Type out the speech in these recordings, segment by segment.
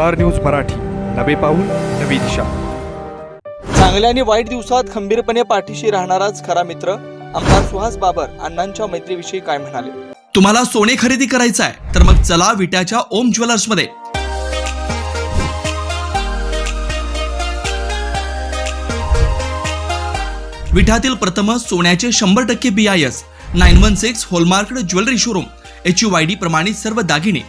Star news Marathi. नवे पाऊल नवी दिशा. चांगल्या आणि वाईट दिवसात खंबीरपणे पाठीशी राहणाराच खरा मित्र आमदार सुहास बाबर अण्णांच्या मैत्रीविषयी काय म्हणाले? तुम्हाला सोने खरेदी करायचं आहे तर मग चला विट्याच्या ओम ज्वेलर्समध्ये. विठ्यातील प्रथम सोन्याचे शंभर टक्के B I S nine one six hallmark jewellery showroom H U I D प्रमाणित सर्व दागिने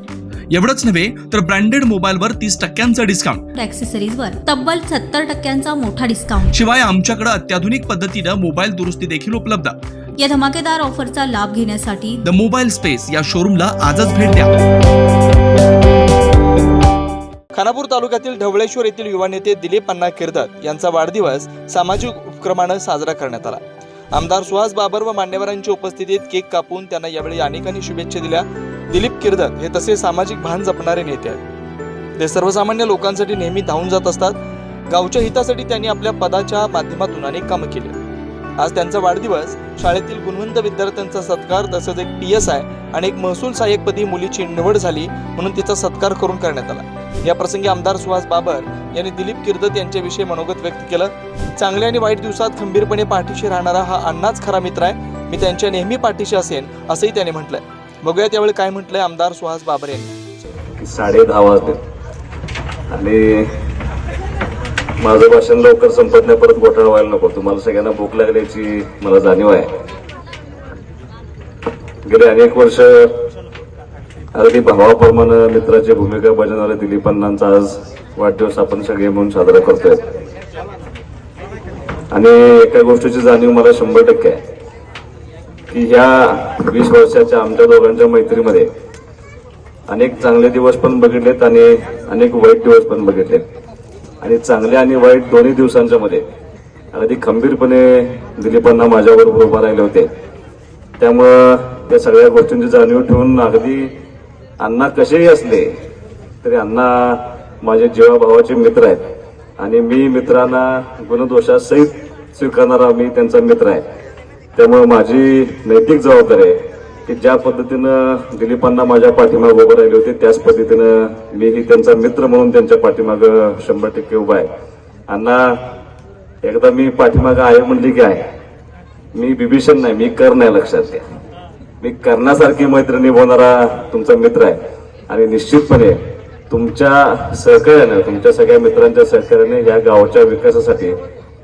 एवढंच नव्हे तर ब्रँडेड मोबाईलवर तीस टक्क्यांचं डिस्काउंट ॲक्सेसरीजवर तब्बल सत्तर टक्क्यांचा मोठा डिस्काउंट शिवाय आमच्याकडे अत्याधुनिक पद्धतीनं मोबाईल दुरुस्ती देखील उपलब्ध. या धमाकेदार ऑफरचा लाभ घेण्यासाठी द मोबाईल स्पेस या शोरूमला आजच भेट द्या. खानापूर तालुक्यातील ढवळेश्वर येथील युवा नेते दिलीप अण्णा किर्दत यांचा वाढदिवस सामाजिक उपक्रमानं साजरा करण्यात आला. आमदार सुहास बाबर व मान्यवरांच्या उपस्थितीत केक कापून त्यांना यावेळी अनेकांनी शुभेच्छा दिल्या. दिलीप किर्दक हे तसे सामाजिक भान जपणारे नेते आहेत. ते सर्वसामान्य लोकांसाठी नेहमी धावून जात असतात. गावच्या हितासाठी त्यांनी आपल्या पदाच्या माध्यमातून अनेक कामं केली. आज त्यांचा वाढदिवस शाळेतील गुणवंत विद्यार्थ्यांचा सत्कार तसंच एक पी एस आय आणि एक महसूल सहाय्यकपदी मुलीची निवड झाली म्हणून तिचा सत्कार करून करण्यात आला. या प्रसंगी आमदार सुहास बाबर यांनी दिलीप किर्दत यांच्याविषयी मनोगत व्यक्त केलं. चांगल्या आणि वाईट दिवसात खंबीरपणे पाठीशी राहणारा हा अण्णाच खरा मित्र आहे. मी त्यांच्या नेहमी पाठीशी असेन असंही त्याने म्हटलंय. बघूया त्यावेळी काय म्हटलंय आमदार सुहास बाबर यांनी. साडे दहा वाजले. आणि माझं भाषण लवकर संपत नाही परत घोटाळा व्हायला नको. तुम्हाला सगळ्यांना भूक लागल्याची मला जाणीव आहे. गेले अनेक वर्ष अगदी भावाप्रमाणे मित्राची भूमिका बजावणाऱ्या दिलीप आज वाढदिवस आपण सगळे म्हणून साजरा करतोय. आणि एका गोष्टीची जाणीव मला शंभर टक्के आहे की ह्या वीस वर्षाच्या आमच्या दोघांच्या मैत्रीमध्ये अनेक चांगले दिवस पण बघितलेत आणि अनेक वाईट दिवस पण बघितलेत. आणि चांगले आणि वाईट दोन्ही दिवसांच्या मध्ये अगदी खंबीरपणे दिलीपांना माझ्याबरोबर उभा राहिले होते. त्यामुळं त्या सगळ्या गोष्टींची जाणीव ठेवून अगदी अण्णा कसेही असले तरी अण्णा माझे जीवाभावाचे मित्र आहेत. आणि मी मित्रांना गुणदोषासहित स्वीकारणारा मी त्यांचा मित्र आहे. त्यामुळे माझी नैतिक जबाबदारी आहे की ज्या पद्धतीनं दिलीपांना माझ्या पाठीमागं उभं राहिले होते त्याच पद्धतीनं मीही त्यांचा मित्र म्हणून त्यांच्या पाठीमागं शंभर टक्के उभा आहे. अण्णा एकदा मी पाठीमागं आहे म्हणली की आहे. मी बिभीषण नाही मी कर नाही लक्षात घ्या. मी कर्णासारखी मैत्रिणी निभवणारा तुमचा मित्र आहे. आणि निश्चितपणे तुमच्या सहकार्यानं तुमच्या सगळ्या मित्रांच्या सहकार्याने या गावाच्या विकासासाठी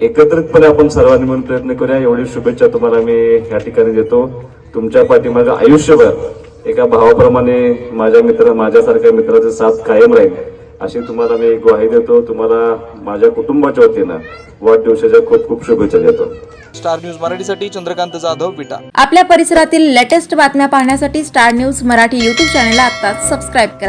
एकत्रितपणे आपण सर्वांनी मिळून प्रयत्न करूया. एवढी शुभेच्छा तुम्हाला मी या ठिकाणी देतो. तुमच्या पाठीमागं आयुष्यभर एका भावाप्रमाणे माझ्या मित्र माझ्यासारख्या मित्राचे साथ कायम राहील. अशी तुम्हाला मी ग्वाही देतो. तुम्हाला माझ्या कुटुंबाच्या वतीनं वाढदिवसाच्या खूप खूप शुभेच्छा देतो. स्टार न्यूज मराठीसाठी चंद्रकांत जाधव विटा. आपल्या परिसरातील लेटेस्ट बातम्या पाहण्यासाठी स्टार न्यूज मराठी यूट्यूब चॅनलला आत्ताच सबस्क्राईब करा.